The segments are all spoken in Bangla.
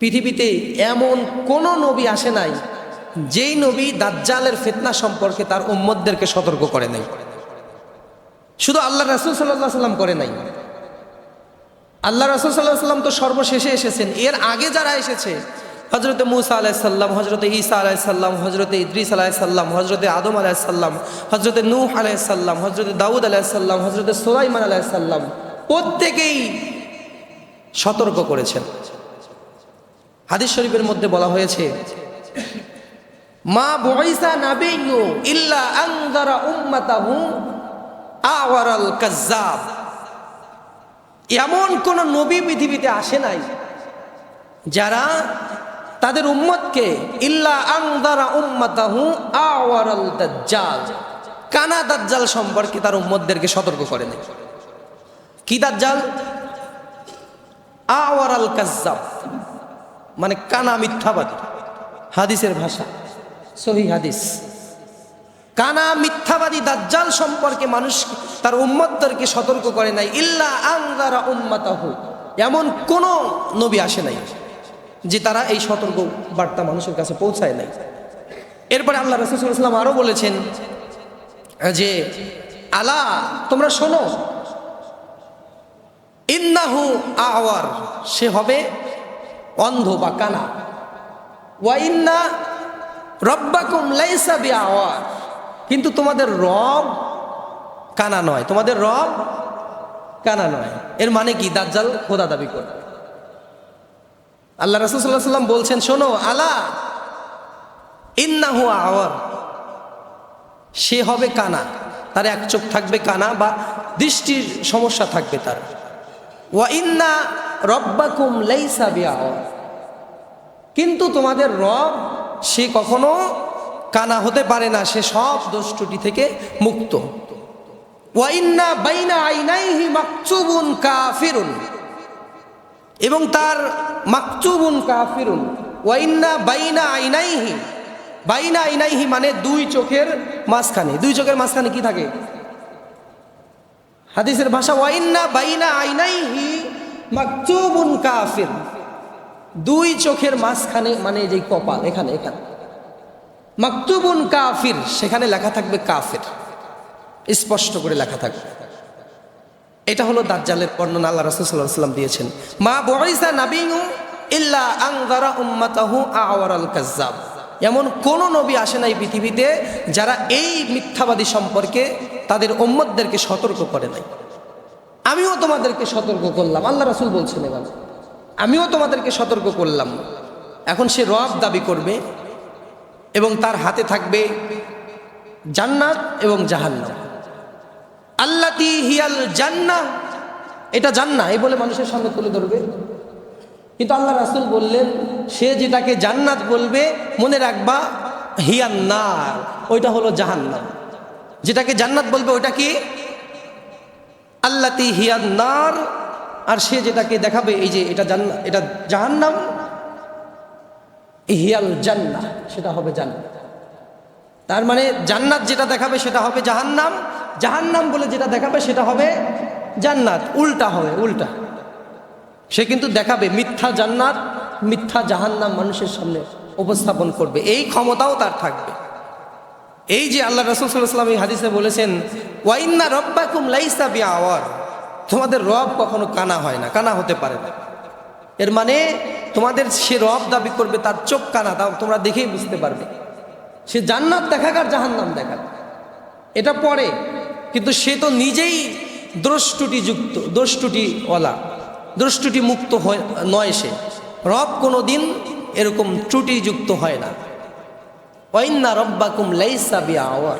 পৃথিবীতে এমন কোনো নবী আসে নাই, যেই নবী দাজ্জালের ফিতনা সম্পর্কে তার উম্মতদেরকে সতর্ক করে নাই। শুধু আল্লাহ রাসুল সাল্লাহ সাল্লাম করে নাই। আল্লাহ রাসুল সাল্লাহ সাল্লাম তো সর্বশেষে এসেছেন। এর আগে যারা এসেছে হজরতে মুসা আলাইসাল্লাম হজরতে ঈসা আলাইসাল্লাম হজরতে ইদ্রিস আলাইসাল্লাম হজরতে আদম আলাইসাল্লাম হজরতে নূহ আলাইসাল্লাম হজরতে দাউদ আলাইসাল্লাম হজরতে সোলাইমান আলাইসাল্লাম প্রত্যেকেই সতর্ক করেছেন। হাদিস শরীফের মধ্যে বলা হয়েছে, মা বয়সা নাবিয়্যু ইল্লা আনজারা উম্মাতাহু আওয়ারাল কাজ্জাব। এমন কোন নবী পৃথিবীতে আসে নাই যারা তাদের উম্মতকে ইল্লা আনজারা উম্মাতাহু আওয়ারাল দাজ্জাল, কানা দাজ্জাল সম্পর্কে তার উম্মতদেরকে সতর্ক করে নাই কি দাজ্জাল? আওয়ারাল কাজ্জাব। মানে কানা মিথ্যাবাদী। হাদিসের ভাষা, সহি হাদিস। কানা মিথ্যাবাদী দাজ্জাল সম্পর্কে মানুষ তার উম্মতদেরকে সতর্ক করে নাই। ইল্লা আংদারা উম্মাতাহু। এমন কোন নবী আসে নাই যে তারা এই সতর্ক বার্তা মানুষের কাছে পৌঁছায় নাই। এরপরে আল্লাহ রসুলাম আরও বলেছেন যে, আলা, তোমরা শোনো। ইন্নাহু আওয়ার, সে হবে অন্ধ বা কানা ওয়াইন্না রব্বাকুম লাইসা বি আওয়ার কিন্তু তোমাদের রব কানা নয়। তোমাদের রব কানা নয়। এর মানে কি? দাজ্জাল খোদা দাবি করে আল্লাহ রাসুল্লাহ সাল্লাম বলছেন, শোনো, আলা ইন্না ইন্নাহু আওয়ার সে হবে কানা। তার এক চোখ থাকবে কানা বা দৃষ্টির সমস্যা থাকবে তার। ওয়া ইন্না রব্বাকুম লাইসা বি কিন্তু তোমাদের রব, সে কখনো কানা হতে পারে না, সে সব দোষ ত্রুটি থেকে মুক্ত। ওয়াইন্না বাইনা আইনাইহি মাকচুবুন কাফিরুন। এবং তার মাকচুবুন কাফিরুন। ওয়াইন্না বাইনা আইনাইহি বাইনা আইনাইহি মানে দুই চোখের মাঝখানে। দুই চোখের মাঝখানে কি থাকে? হাদিসের ভাষা ওয়াইন্না বাইনা আইনাইহি মাকচুবুন কাফির। দুই চোখের মাঝখানে মানে যে কপাল, এখানে এখানে। মাকতুবুন কাফির, সেখানে লেখা থাকবে কাফের। স্পষ্ট করে লেখা থাকবে। এটা হলো দাজ্জালের বর্ণনা আল্লাহ রাসূলুল্লাহ সাল্লাম দিয়েছেন। মা বয়সা নাবিউ ইল্লা আনজারা উম্মাতাহু আওয়ারাল কাজ্জাব। এমন কোন নবী আসে নাই পৃথিবীতে যারা এই মিথ্যাবাদী সম্পর্কে তাদের উম্মতদেরকে সতর্ক করে নাই। আমিও তোমাদেরকে সতর্ক করলাম। আল্লাহ রাসূল বলছেন এবার আমিও তোমাদেরকে সতর্ক করলাম। এখন সে রব দাবি করবে এবং তার হাতে থাকবে জান্নাত এবং জাহান্নাম। আল্লাতি হিয়াল জান্না এটা জান্না এই বলে মানুষের সামনে তুলে ধরবে। কিন্তু আল্লাহ রাসুল বললেন, সে যেটাকে জান্নাত বলবে, মনে রাখবা হিয়ান্নার ওইটা হলো জাহান্নাম। যেটাকে জান্নাত বলবে, ওইটা কি? আল্লাতি হিয়ান্নার আর সে যেটাকে দেখাবে, এই যে এটা জান্না এটা জাহান্নাম হিয়াল জান্না সেটা হবে জান্নাত। তার মানে জান্নাত যেটা দেখাবে সেটা হবে জাহান্নাম জাহান্নাম বলে যেটা দেখাবে সেটা হবে জান্নাত, উল্টা হবে, উল্টা। সে কিন্তু দেখাবে মিথ্যা জান্নাত, মিথ্যা জাহান্নাম মানুষের সামনে উপস্থাপন করবে, এই ক্ষমতাও তার থাকবে। এই যে আল্লাহ রসুল সাল্লাম এই হাদিসে বলেছেন ওয়াইন্না রব্বাকুম লাইসা বি আওয়ার তোমাদের রব কখনো কানা হয় না, কানা হতে পারে না। এর মানে তোমাদের সে রব দাবি করবে, তার চোখ কানা, তাও তোমরা দেখেই বুঝতে পারবে। সে জান্নাত দেখাক আর জাহান্নাম দেখাক এটা পরে, কিন্তু সে তো নিজেই দ্রষ্টুটি যুক্ত দ্রষ্টুটিওয়ালা দ্রষ্টুটি মুক্ত হয়, নয় সে। রব কোনো দিন এরকম ত্রুটিযুক্ত হয় না। ওয়াইন্না রব্বাকুম লাইসা বি আওয়ার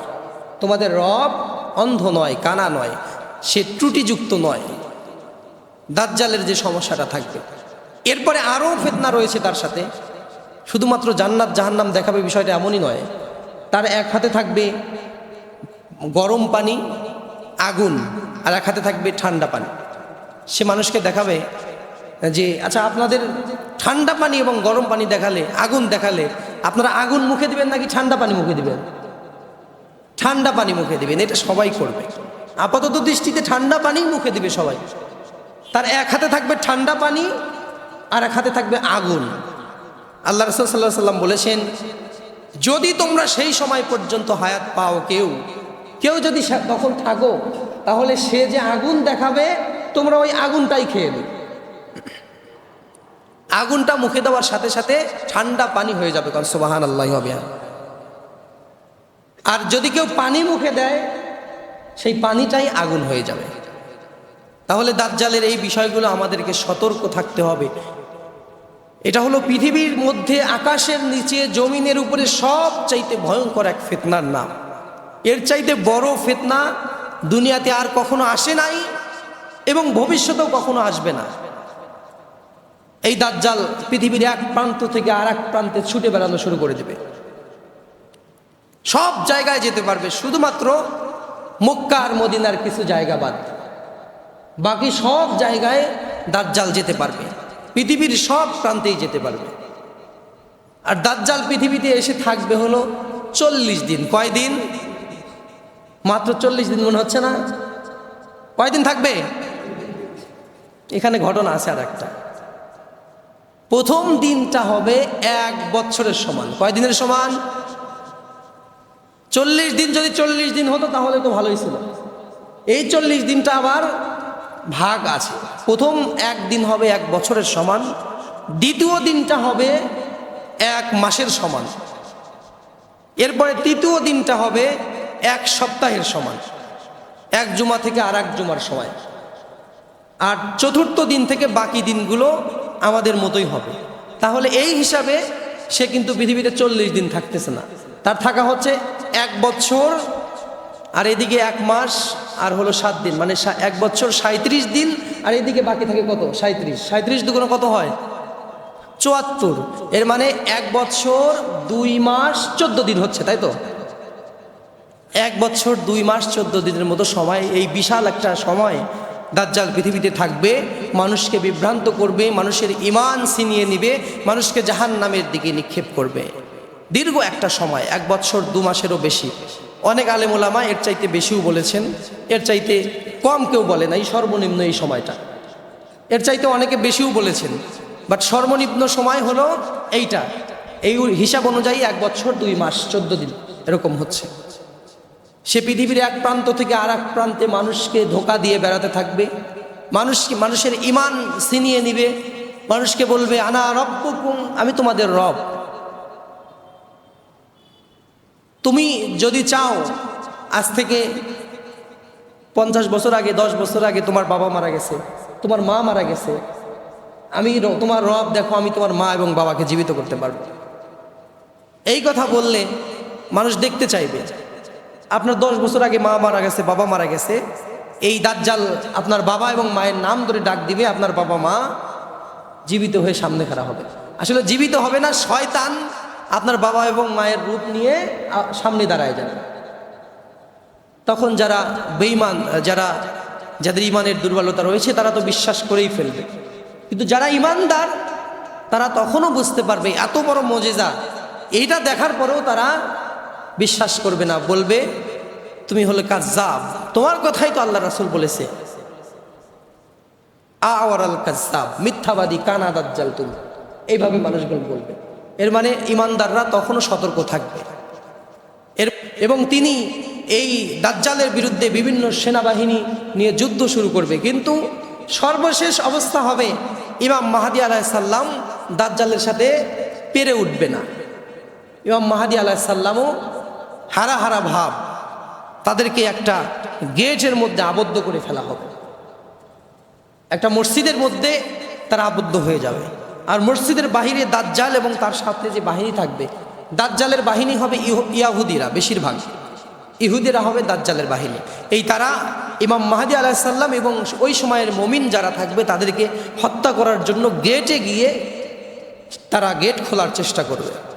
তোমাদের রব অন্ধ নয়, কানা নয়, সে ত্রুটিযুক্ত নয়। দাজ্জালের যে সমস্যাটা থাকবে। এরপরে আরও ফেতনা রয়েছে তার সাথে। শুধুমাত্র জান্নাত জাহান্নাম দেখাবে বিষয়টা এমনই নয়। তার এক হাতে থাকবে গরম পানি, আগুন, আর এক হাতে থাকবে ঠান্ডা পানি। সে মানুষকে দেখাবে যে আচ্ছা আপনাদের ঠান্ডা পানি এবং গরম পানি দেখালে, আগুন দেখালে, আপনারা আগুন মুখে দিবেন নাকি ঠান্ডা পানি মুখে দিবেন? ঠান্ডা পানি মুখে দিবেন, এটা সবাই করবে। আপাতত দৃষ্টিতে ঠান্ডা পানি মুখে দিবে সবাই। তার এক হাতে থাকবে ঠান্ডা পানি, আর এক হাতে থাকবে আগুন। আল্লাহ রসুল সাল্লাহ সাল্লাম বলেছেন, যদি তোমরা সেই সময় পর্যন্ত হায়াত পাও কেউ কেউ যদি তখন থাকো, তাহলে সে যে আগুন দেখাবে, তোমরা ওই আগুনটাই খেয়ে নেবে। আগুনটা মুখে দেওয়ার সাথে সাথে ঠান্ডা পানি হয়ে যাবে, কারণ সোবাহান আল্লাহ হবে আর যদি কেউ পানি মুখে দেয়, সেই পানিটাই আগুন হয়ে যাবে। তাহলে দাজ্জালের এই বিষয়গুলো আমাদেরকে সতর্ক থাকতে হবে। এটা হলো পৃথিবীর মধ্যে আকাশের নিচে জমিনের উপরে সব চাইতে ভয়ঙ্কর এক ফেতনার নাম। এর চাইতে বড় ফেতনা দুনিয়াতে আর কখনো আসে নাই এবং ভবিষ্যতেও কখনো আসবে না। এই দাজ্জাল পৃথিবীর এক প্রান্ত থেকে আর এক প্রান্তে ছুটে বেড়ানো শুরু করে দেবে। সব জায়গায় যেতে পারবে, শুধুমাত্র মক্কা আর মদিনার কিছু জায়গা বাদ। বাকি সব জায়গায় দাজ্জাল যেতে পারবে, পৃথিবীর সব প্রান্তেই যেতে পারবে। আর দাজ্জাল পৃথিবীতে এসে থাকবে হলো চল্লিশ দিন। কয়দিন? মাত্র চল্লিশ দিন মনে হচ্ছে না? কয়দিন থাকবে? এখানে ঘটনা আছে আর একটা প্রথম দিনটা হবে এক বছরের সমান। কয়দিনের সমান? চল্লিশ দিন, যদি চল্লিশ দিন হতো তাহলে তো ভালোই ছিল। এই চল্লিশ দিনটা আবার ভাগ আছে। প্রথম একদিন হবে এক বছরের সমান, দ্বিতীয় দিনটা হবে এক মাসের সমান। এরপরে তৃতীয় দিনটা হবে এক সপ্তাহের সমান, এক জুমা থেকে আর এক জুমার সময়। আর চতুর্থ দিন থেকে বাকি দিনগুলো আমাদের মতোই হবে। তাহলে এই হিসাবে সে কিন্তু পৃথিবীতে চল্লিশ দিন থাকতেছে না। তার থাকা হচ্ছে এক বছর, আর এদিকে এক মাস, আর হলো সাত দিন। মানে এক বছর সাঁত্রিশ দিন, আর এদিকে বাকি থাকে কত? সাঁত্রিশ সাঁত্রিশ দুগুলো কত হয়? চুয়াত্তর। এর মানে এক বছর, দুই মাস, চোদ্দ দিন হচ্ছে, তাই তো? এক বছর, দুই মাস, চোদ্দ দিনের মতো সময়। এই বিশাল একটা সময়। দাজ্জাল পৃথিবীতে থাকবে, মানুষকে বিভ্রান্ত করবে, মানুষের ইমান ছিনিয়ে নিবে, মানুষকে জাহান নামের দিকে নিক্ষেপ করবে। দীর্ঘ একটা সময়, এক বছর দু মাসেরও বেশি। অনেক আলেমোলামা এর চাইতে বেশিও বলেছেন, এর চাইতে কম কেউ বলে না এই সর্বনিম্ন এই সময়টা। এর চাইতে অনেকে বেশিও বলেছেন, বাট সর্বনিম্ন সময় হলো এইটা। এই হিসাব অনুযায়ী এক বছর দুই মাস, চোদ্দ দিন, এরকম হচ্ছে। সে পৃথিবীর এক প্রান্ত থেকে আর প্রান্তে মানুষকে ধোকা দিয়ে বেড়াতে থাকবে। মানুষকে মানুষের ইমান ছিনিয়ে নিবে? মানুষকে বলবে, আনা রব্বকুম, আমি তোমাদের রব। তুমি যদি চাও, আজ থেকে পঞ্চাশ বছর আগে, দশ বছর আগে তোমার বাবা মারা গেছে, তোমার মা মারা গেছে, আমি তোমার রব দেখো, আমি তোমার মা এবং বাবাকে জীবিত করতে পারব। এই কথা বললে মানুষ দেখতে চাইবে। আপনার দশ বছর আগে মা মারা গেছে, বাবা মারা গেছে, এই দাজ্জাল আপনার বাবা এবং মায়ের নাম ধরে ডাক দিবে, আপনার বাবা মা জীবিত হয়ে সামনে খাড়া হবে। আসলে জীবিত হবে না, শয়তান আপনার বাবা এবং মায়ের রূপ নিয়ে সামনে দাঁড়ায় যাবে। তখন যারা বেঈমান, যারা, যাদের ইমানের দুর্বলতা রয়েছে, তারা তো বিশ্বাস করেই ফেলবে। কিন্তু যারা ইমানদার তারা তখনও বুঝতে পারবে, এত বড় মজেজা। এইটা দেখার পরেও তারা বিশ্বাস করবে না, বলবে, তুমি হলে কাজাব তোমার কথাই তো আল্লাহ রাসুল বলেছে। আওয়ারাল কাজাব মিথ্যাবাদী, কানা দাজ্জাল তুমি। এইভাবে মানুষগুলো বলবে। এর মানে ইমানদাররা তখনও সতর্ক থাকবে। এর, এবং তিনি এই দাজ্জালের বিরুদ্ধে বিভিন্ন সেনাবাহিনী নিয়ে যুদ্ধ শুরু করবে। কিন্তু সর্বশেষ অবস্থা হবে, ইমাম মাহাদি আলাহিসাল্লাম দাজ্জালের সাথে পেরে উঠবে না। ইমাম মাহাদি আলাহিসাল্লামও হারা হারা ভাব তাদেরকে একটা গেটের মধ্যে আবদ্ধ করে ফেলা হবে। একটা মসজিদের মধ্যে তারা আবদ্ধ হয়ে যাবে। আর মসজিদের বাহিরে দাজ্জাল এবং তার সাথে যে বাহিনী থাকবে, দাজ্জালের বাহিনী হবে ইয়াহুদিরা বেশিরভাগ। ইহুদিরা হবে দাজ্জালের বাহিনী। এই তারা ইমাম মাহাদি আলাহিসাল্লাম এবং ওই সময়ের মমিন যারা থাকবে, তাদেরকে হত্যা করার জন্য গেটে গিয়ে তারা গেট খোলার চেষ্টা করবে।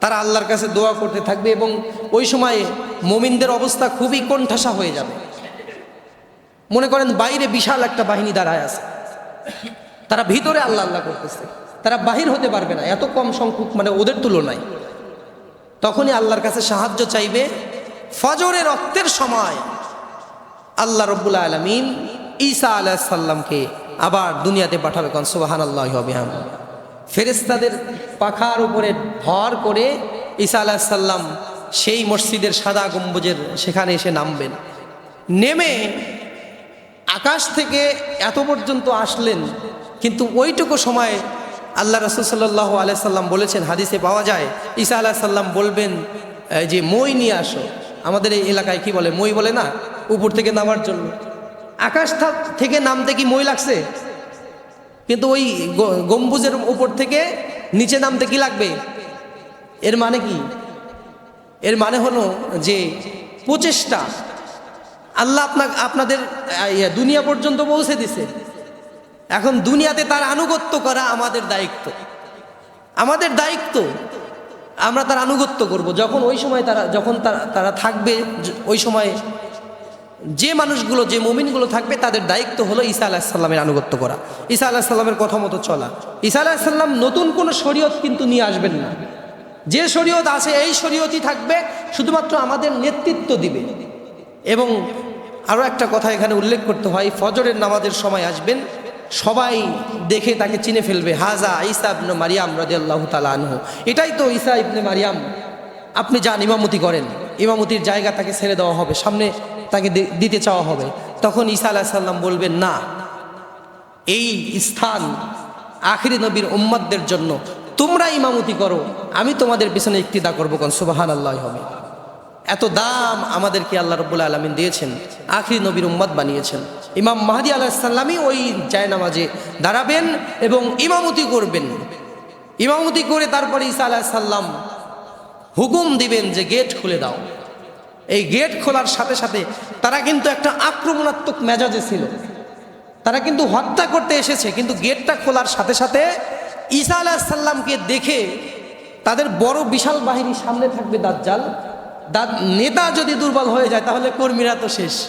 তারা আল্লাহর কাছে দোয়া করতে থাকবে এবং ওই সময়ে মমিনদের অবস্থা খুবই কোণঠাসা হয়ে যাবে। মনে করেন বাইরে বিশাল একটা বাহিনী দাঁড়ায় আছে। তারা ভিতরে আল্লাহ আল্লাহ করতেছে। তারা বাহির হতে পারবে না, এত কম সংখ্যক মানে ওদের তুলনায়। তখনই আল্লাহর কাছে সাহায্য চাইবে ফজরের রক্তের সময় আল্লাহ রব্বুল আলমিন ঈসা আলাহিসাল্লামকে আবার দুনিয়াতে পাঠাবে। কন সুবাহান আল্লাহ ফেরেস্তাদের পাখার উপরে ভর করে ঈসা আলাহিসাল্লাম সেই মসজিদের সাদা গম্বুজের সেখানে এসে নামবেন। নেমে আকাশ থেকে এত পর্যন্ত আসলেন, কিন্তু ওইটুকু সময় আল্লাহ রসুল সাল্লাহ আলাইসাল্লাম বলেছেন, হাদিসে পাওয়া যায়, ঈসা আলাহ সাল্লাম বলবেন যে মই নিয়ে আসো। আমাদের এই এলাকায় কি বলে? মই বলে না, উপর থেকে নামার জন্য। আকাশ থেকে নামতে কি মই লাগছে? কিন্তু ওই গম্বুজের উপর থেকে নিচে নামতে কি লাগবে? এর মানে কি? এর মানে হলো যে প্রচেষ্টা। আল্লাহ আপনার আপনাদের দুনিয়া পর্যন্ত পৌঁছে দিছে। এখন দুনিয়াতে তার আনুগত্য করা আমাদের দায়িত্ব। আমাদের দায়িত্ব আমরা তার আনুগত্য করব। যখন ওই সময় তারা, যখন তারা থাকবে ওই সময় যে মানুষগুলো, যে মুমিনগুলো থাকবে, তাদের দায়িত্ব হলো ঈসা আলাহিসাল্লামের আনুগত্য করা। ঈসা আলাহিসাল্লামের কথা মতো চলা। ঈসা আলাহিসাল্লাম নতুন কোনো শরীয়ত কিন্তু নিয়ে আসবেন না। যে শরীয়ত আছে, এই শরীয়তই থাকবে, শুধুমাত্র আমাদের নেতৃত্ব দিবে। এবং আরও একটা কথা এখানে উল্লেখ করতে হয়, ফজরের নামাজের সময় আসবেন, সবাই দেখে তাকে চিনে ফেলবে, হাজা ঈসা ইবনে মারিয়াম রদি আল্লাহ তালা আনহু। এটাই তো ঈসা ইবনে মারিয়াম। আপনি যান, ইমামতি করেন। ইমামতির জায়গা তাকে ছেড়ে দেওয়া হবে। সামনে তাকে দিতে চাওয়া হবে। তখন ঈসা আলাহিসাল্লাম বলবেন, না, এই স্থান আখিরি নবীর উম্মাদদের জন্য তোমরা ইমামতি করো, আমি তোমাদের পিছনে ইক্তিদা করব কোন সুবাহান আল্লাহ হবে। এত দাম আমাদেরকে আল্লাহ রব্বুল আলমিন দিয়েছেন, আখিরি নবীর উম্মাদ বানিয়েছেন। ইমাম মাহাদি আলাহিসাল্লামই ওই জায়নামাজে দাঁড়াবেন এবং ইমামতি করবেন। ইমামতি করে তারপরে ঈসা আলাহিসাল্লাম হুকুম দিবেন যে গেট খুলে দাও। এই গেট খোলার সাথে সাথে তারা কিন্তু একটা আক্রমণাত্মক মেজাজে ছিল। তারা কিন্তু হত্যা করতে এসেছে, কিন্তু গেটটা খোলার সাথে সাথে ঈসা আলাহিসাল্লামকে দেখে তাদের বড় বিশাল বাহিনী সামনে থাকবে দাজ্জাল। দা- নেতা যদি দুর্বল হয়ে যায়, তাহলে কর্মীরা তো শেষ।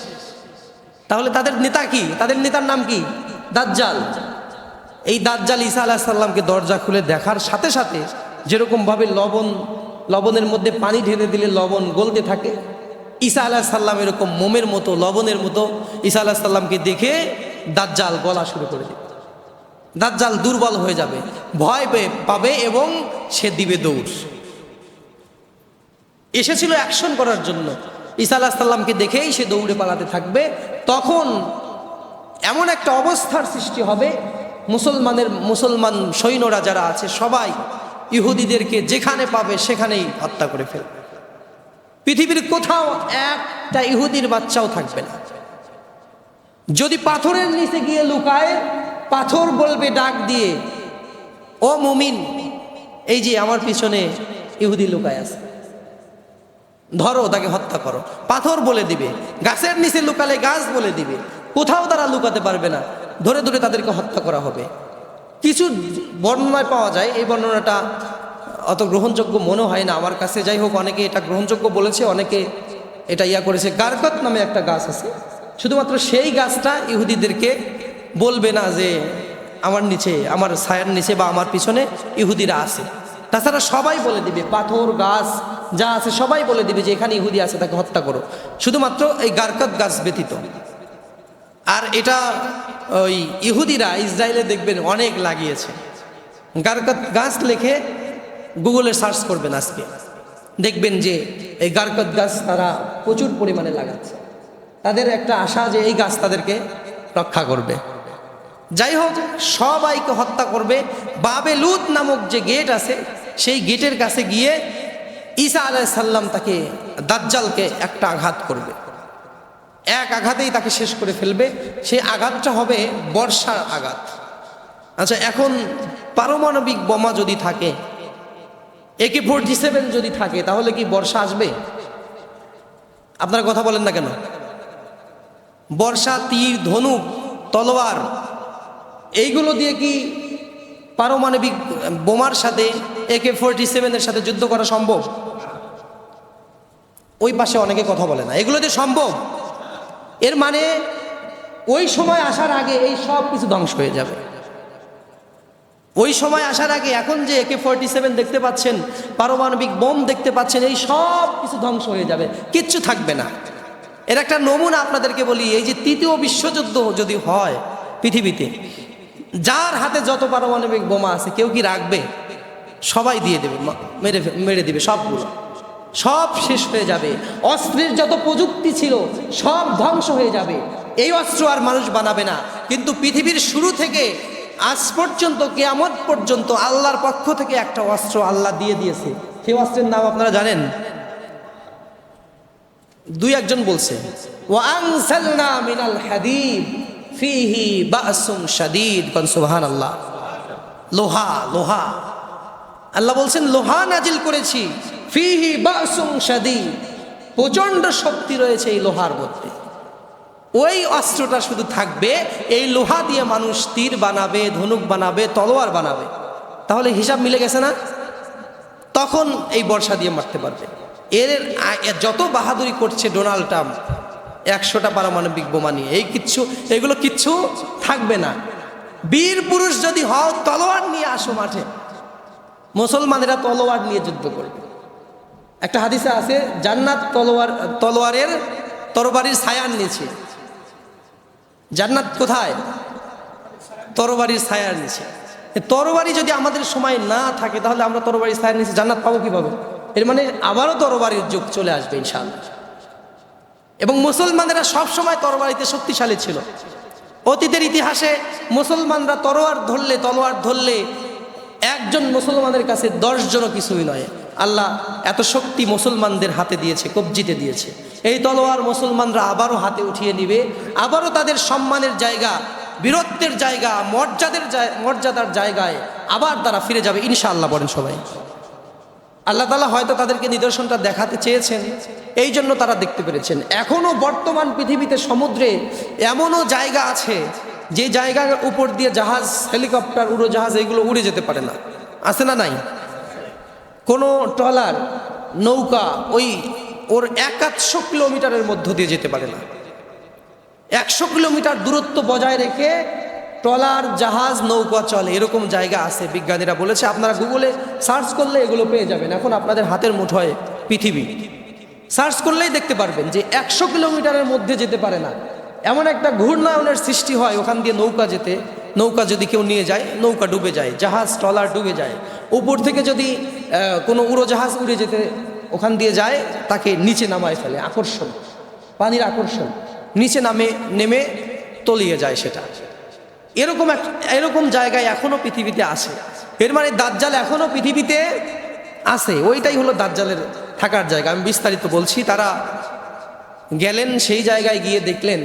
তাহলে তাদের নেতা কি? তাদের নেতার নাম কি? দাজ্জাল। এই দাজ্জাল ঈসা আলাহিসাল্লামকে দরজা খুলে দেখার সাথে সাথে যেরকমভাবে লবণ লবণের মধ্যে পানি ঢেলে দিলে লবণ গলতে থাকে ঈসা আলাহ সাল্লাম এরকম মোমের মতো, লবণের মতো ঈসা আলাহ সাল্লামকে দেখে দাজ্জাল গলা শুরু করে দেবে দাজ্জাল দুর্বল হয়ে যাবে, ভয় পেয়ে পাবে এবং সে দিবে দৌড়। এসেছিল অ্যাকশন করার জন্য। ঈসা আলাহ সাল্লামকে দেখেই সে দৌড়ে পালাতে থাকবে। তখন এমন একটা অবস্থার সৃষ্টি হবে, মুসলমানের, মুসলমান সৈন্যরা যারা আছে, সবাই ইহুদিদেরকে যেখানে পাবে সেখানেই হত্যা করে ফেলবে। পৃথিবীর কোথাও একটা ইহুদির বাচ্চাও থাকবে না। যদি পাথরের নিচে গিয়ে লুকায়, পাথর বলবে ডাক দিয়ে, ও মুমিন, এই যে আমার পিছনে ইহুদি লুকায় আছে। ধরো তাকে হত্যা করো। পাথর বলে দিবে, গাছের নিচে লুকালে গাছ বলে দিবে। কোথাও তারা লুকাতে পারবে না। ধরে ধরে তাদেরকে হত্যা করা হবে। কিছু বর্ণনায় পাওয়া যায়, এই বর্ণনাটা অত গ্রহণযোগ্য মনে হয় না আমার কাছে। যাই হোক, অনেকে এটা গ্রহণযোগ্য বলেছে, অনেকে এটা ইয়া করেছে। গারকত নামে একটা গাছ আছে। শুধুমাত্র সেই গাছটা ইহুদিদেরকে বলবে না যে আমার নিচে, আমার ছায়ার নিচে বা আমার পিছনে ইহুদিরা আছে। তাছাড়া সবাই বলে দিবে, পাথর, গাছ, যা আছে সবাই বলে দিবে যে এখানে ইহুদি আছে, তাকে হত্যা করো। শুধুমাত্র এই গারকত গাছ ব্যতীত। আর এটা ওই ইহুদিরা, ইসরায়েলে দেখবেন অনেক লাগিয়েছে। গারকত গাছ লেখে গুগলে সার্চ করবেন আজকে। দেখবেন যে এই গারকত গাছ তারা প্রচুর পরিমাণে লাগাচ্ছে। তাদের একটা আশা যে এই গাছ তাদেরকে রক্ষা করবে। যাই হোক, সবাইকে হত্যা করবে। বাবে লুত নামক যে গেট আছে, সেই গেটের কাছে গিয়ে ঈসা আলাইসাল্লাম তাকে, দাজ্জালকে একটা আঘাত করবে। এক আঘাতেই তাকে শেষ করে ফেলবে। সেই আঘাতটা হবে বর্ষার আঘাত। আচ্ছা এখন পারমাণবিক বোমা যদি থাকে একে ফোরটি সেভেন যদি থাকে, তাহলে কি বর্ষা আসবে? আপনারা কথা বলেন না কেন? বর্ষা, তীর, ধনুক, তলোয়ার, এইগুলো দিয়ে কি পারমাণবিক বোমার সাথে, একে ফোরটি সেভেনের সাথে যুদ্ধ করা সম্ভব? ওই পাশে অনেকে কথা বলে না। এগুলো দিয়ে সম্ভব? এর মানে ওই সময় আসার আগে এই সব কিছু ধ্বংস হয়ে যাবে। ওই সময় আসার আগে এখন যে একে ফোরটি সেভেন দেখতে পাচ্ছেন, পারমাণবিক বোম দেখতে পাচ্ছেন, এই সব কিছু ধ্বংস হয়ে যাবে, কিচ্ছু থাকবে না। এর একটা নমুনা আপনাদেরকে বলি, এই যে তৃতীয় বিশ্বযুদ্ধ যদি হয় পৃথিবীতে, যার হাতে যত পারমাণবিক বোমা আছে, কেউ কি রাখবে? সবাই দিয়ে দেবে মেরে মেরে দিবে, সবগুলো। সব শেষ হয়ে যাবে। অস্ত্রের যত প্রযুক্তি ছিল, সব ধ্বংস হয়ে যাবে। এই অস্ত্র আর মানুষ বানাবে না। কিন্তু পৃথিবীর শুরু থেকে আজ পর্যন্ত, কেয়ামত পর্যন্ত আল্লাহর পক্ষ থেকে একটা অস্ত্র আল্লাহ দিয়ে দিয়েছে। সেই অস্ত্রের নাম আপনারা জানেন? দুই একজন বলছে ওয়াংসালনা মিনাল হাদিদ, ফিহি বাসুম শাদীদ। কোন, সুবহানাল্লাহ। লোহা লোহা। আল্লাহ বলছেন, লোহা নাজিল করেছি, ফিহি বাসুম শাদীদ। প্রচণ্ড শক্তি রয়েছে এই লোহার মধ্যে। ওই অস্ত্রটা শুধু থাকবে, এই লোহা দিয়ে মানুষ তীর বানাবে, ধনুক বানাবে, তলোয়ার বানাবে। তাহলে হিসাব মিলে গেছে না? তখন এই বর্ষা দিয়ে মারতে পারবে। এর যত বাহাদুরি করছে ডোনাল্ড ট্রাম্প, একশোটা পারমাণবিক বোমা নিয়ে, এই কিচ্ছু, এগুলো কিচ্ছু থাকবে না। বীর পুরুষ যদি হও, তলোয়ার নিয়ে আসো মাঠে। মুসলমানেরা তলোয়ার নিয়ে যুদ্ধ করবে। একটা হাদিসে আছে, জান্নাত তলোয়ার, তলোয়ারের তরবারির ছায়ার নিচে জান্নাত কোথায়? তরবারির ছায়ার নিচে। তরবারি যদি আমাদের সময় না থাকে, তাহলে আমরা তরবারির ছায়ার নিচে জান্নাত পাবো কীভাবে? এর মানে আবারও তরবারির যুগ চলে আসবে ইনশাআল্লাহ। এবং মুসলমানেরা সব সময় তরবারিতে শক্তিশালী ছিল। অতীতের ইতিহাসে মুসলমানরা তরোয়ার ধরলে, তলোয়ার ধরলে একজন মুসলমানের কাছে দশজনও কিছুই নয়। আল্লাহ এত শক্তি মুসলমানদের হাতে দিয়েছে, কবজিতে দিয়েছে। এই তলোয়ার মুসলমানরা আবারও হাতে উঠিয়ে নিবে, আবারও তাদের সম্মানের জায়গা, বীরত্বের জায়গা, মর্যাদের মর্যাদার জায়গায় আবার তারা ফিরে যাবে। ইনশাআল্লাহ বলেন সবাই। আল্লাহ তালা হয়তো তাদেরকে নিদর্শনটা দেখাতে চেয়েছেন, এই জন্য তারা দেখতে পেরেছেন। এখনও বর্তমান পৃথিবীতে সমুদ্রে এমনও জায়গা আছে, যে জায়গার উপর দিয়ে জাহাজ, হেলিকপ্টার, উড়োজাহাজ এগুলো উড়ে যেতে পারে না। আছে না নাই? কোনো ট্রলার, নৌকা, ওই ওর একাশো কিলোমিটারের মধ্য দিয়ে যেতে পারে না। একশো কিলোমিটার দূরত্ব বজায় রেখে ট্রলার, জাহাজ, নৌকা চলে, এরকম জায়গা আছে, বিজ্ঞানীরা বলেছে। আপনারা গুগলে সার্চ করলে এগুলো পেয়ে যাবেন। এখন আপনাদের হাতের মুঠোয় পৃথিবী। সার্চ করলেই দেখতে পারবেন যে একশো কিলোমিটারের মধ্যে যেতে পারে না। এমন একটা ঘূর্ণায়নের সৃষ্টি হয় ওখান দিয়ে নৌকা যেতে। নৌকা যদি কেউ নিয়ে যায়, নৌকা ডুবে যায়, জাহাজ, ট্রলার ডুবে যায়। উপর থেকে যদি কোনো উড়োজাহাজ উড়ে যেতে ওখান দিয়ে যায়, তাকে নিচে নামায় ফেলে, আকর্ষণ, পানির আকর্ষণ। নিচে নামে, নেমে তলিয়ে যায় সেটা। এরকম এক, এরকম জায়গায় এখনও পৃথিবীতে আছে। এর মানে দাজ্জাল এখনও পৃথিবীতে আছে। ওইটাই হলো দাজ্জালের থাকার জায়গা। আমি বিস্তারিত বলছি, তারা গেলেন, সেই জায়গায় গিয়ে দেখলেন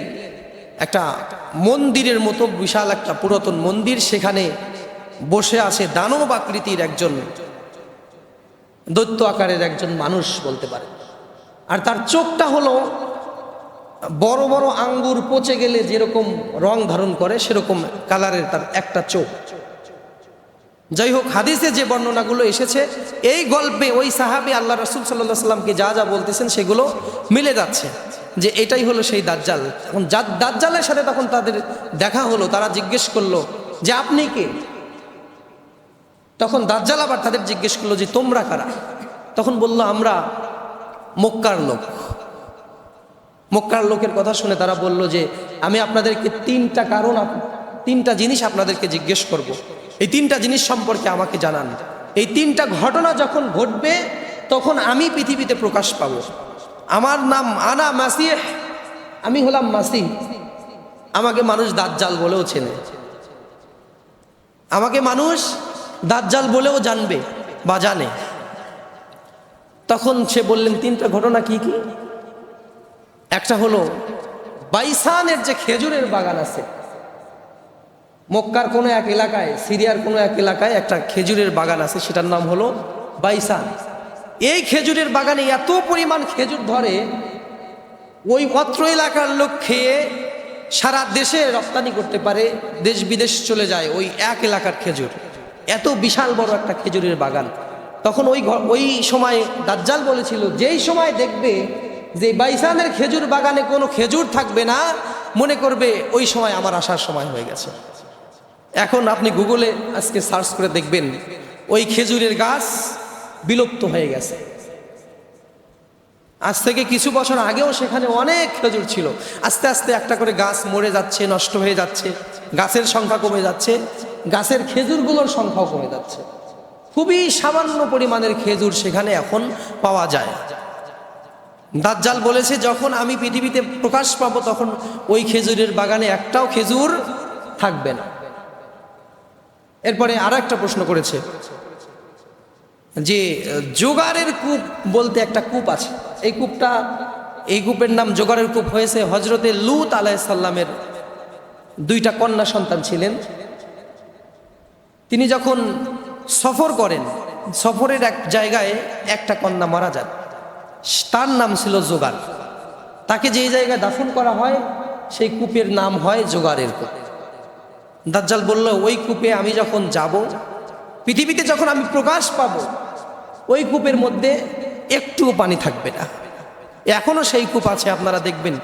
একটা মন্দিরের মতো বিশাল একটা পুরাতন মন্দির। সেখানে বসে আছে দানব আকৃতির একজন দৈত্য আকারের একজন মানুষ বলতে পারে। আর তার চোখটা হলো বড় বড় আঙ্গুর পচে গেলে যেরকম রং ধারণ করে, সেরকম কালারের তার একটা চোখ। যাই হোক, হাদিসে যে বর্ণনাগুলো এসেছে, এই গল্পে ওই সাহাবি আল্লাহ রসুল সাল্লাহ সাল্লামকে যা যা বলতেছেন সেগুলো মিলে যাচ্ছে, যে এটাই হলো সেই দাজ্জাল। এখন দাজ্জালের সাথে তখন তাদের দেখা হলো, তারা জিজ্ঞেস করল, যে আপনি কে? তখন দাজ্জাল আবার তাদের জিজ্ঞেস করল যে, তোমরা কারা? তখন বলল, আমরা মক্কার লোক। মক্কার লোকের কথা শুনে তারা বলল যে, আমি আপনাদেরকে তিনটা কারণ তিনটা জিনিস আপনাদেরকে জিজ্ঞেস করব। এই তিনটা জিনিস সম্পর্কে আমাকে জানান। এই তিনটা ঘটনা যখন ঘটবে, তখন আমি পৃথিবীতে প্রকাশ পাব। আমার নাম আনা মাসিহ, আমি হলাম মাসি আমাকে মানুষ দাজ্জাল বলেও চেনে। আমাকে মানুষ দাজ্জাল বলেও জানবে বা জানে। তখন সে বললেন, তিনটা ঘটনা কি কি? একটা হলো, বাইসানের যে খেজুরের বাগান আছে, মক্কার কোনো এক এলাকায়, সিরিয়ার কোনো এক এলাকায় একটা খেজুরের বাগান আছে, সেটার নাম হলো বাইসান। এই খেজুরের বাগানে এত পরিমাণ খেজুর ধরে, ওই অত্র এলাকার লোক খেয়ে সারা দেশে রপ্তানি করতে পারে, দেশ বিদেশ চলে যায় ওই এক এলাকার খেজুর। এত বিশাল বড় একটা খেজুরের বাগান। তখন ওই ওই সময় দাজ্জাল বলেছিল, যেই সময় দেখবে যে বাইসানের খেজুর বাগানে কোনো খেজুর থাকবে না, মনে করবে ওই সময় আমার আসার সময় হয়ে গেছে। এখন আপনি গুগলে আজকে সার্চ করে দেখবেন, ওই খেজুরের গাছ বিলুপ্ত হয়ে গেছে। আজ থেকে কিছু বছর আগেও সেখানে অনেক খেজুর ছিল। আস্তে আস্তে একটা করে গাছ মরে যাচ্ছে, নষ্ট হয়ে যাচ্ছে, গাছের সংখ্যা কমে যাচ্ছে, গাছের খেজুরগুলোর সংখ্যাও কমে যাচ্ছে। খুবই সামান্য পরিমাণের খেজুর সেখানে এখন পাওয়া যায়। দাজ্জাল বলেছে, যখন আমি পৃথিবীতে প্রকাশ পাবো, তখন ওই খেজুরের বাগানে একটাও খেজুর থাকবে না। এরপরে আর একটা প্রশ্ন করেছে যে, জোগাড়ের কূপ বলতে একটা কূপ আছে। এই কূপটা, এই কূপের নাম জোগাড়ের কূপ হয়েছে হজরতে লুত আলাইসাল্লামের দুইটা কন্যা সন্তান ছিলেন। তিনি যখন সফর করেন, সফরের এক জায়গায় একটা কন্যা মারা যান। তার নাম ছিল জোগাড়। তাকে যেই জায়গায় দাফন করা হয়, সেই কূপের নাম হয় জোগাড়ের কূপ। দাজ্জাল বলল, ওই কূপে আমি যখন যাব, পৃথিবীতে যখন আমি প্রকাশ পাব, ওই কূপের মধ্যে একটুও পানি থাকবে না। এখনও সেই কূপ আছে, আপনারা দেখবেন।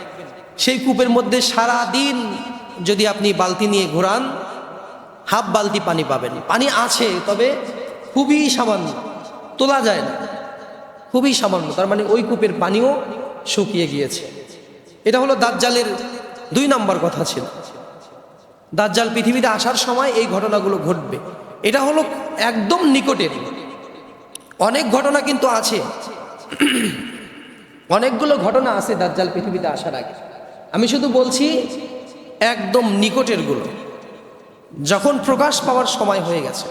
সেই কূপের মধ্যে সারা দিন যদি আপনি বালতি নিয়ে ঘোরান, হাফ বালতি পানি পাবেন। পানি আছে, তবে খুবই সামান্য, তোলা যায় না। খুবই সামান্য, তার মানে ওই কূপের পানিও শুকিয়ে গিয়েছে। এটা হলো দাজ্জালের দুই নম্বর কথা ছিল। দাজ্জাল পৃথিবীতে আসার সময় এই ঘটনাগুলো ঘটবে। এটা হলো একদম নিকটের। অনেক ঘটনা কিন্তু আছে। অনেকগুলো ঘটনা আছে দাজ্জাল পৃথিবীতে আসার আগে। আমি শুধু বলছি, একদম নিকটেরগুলো। যখন প্রকাশ পাওয়ার সময় হয়ে গেছে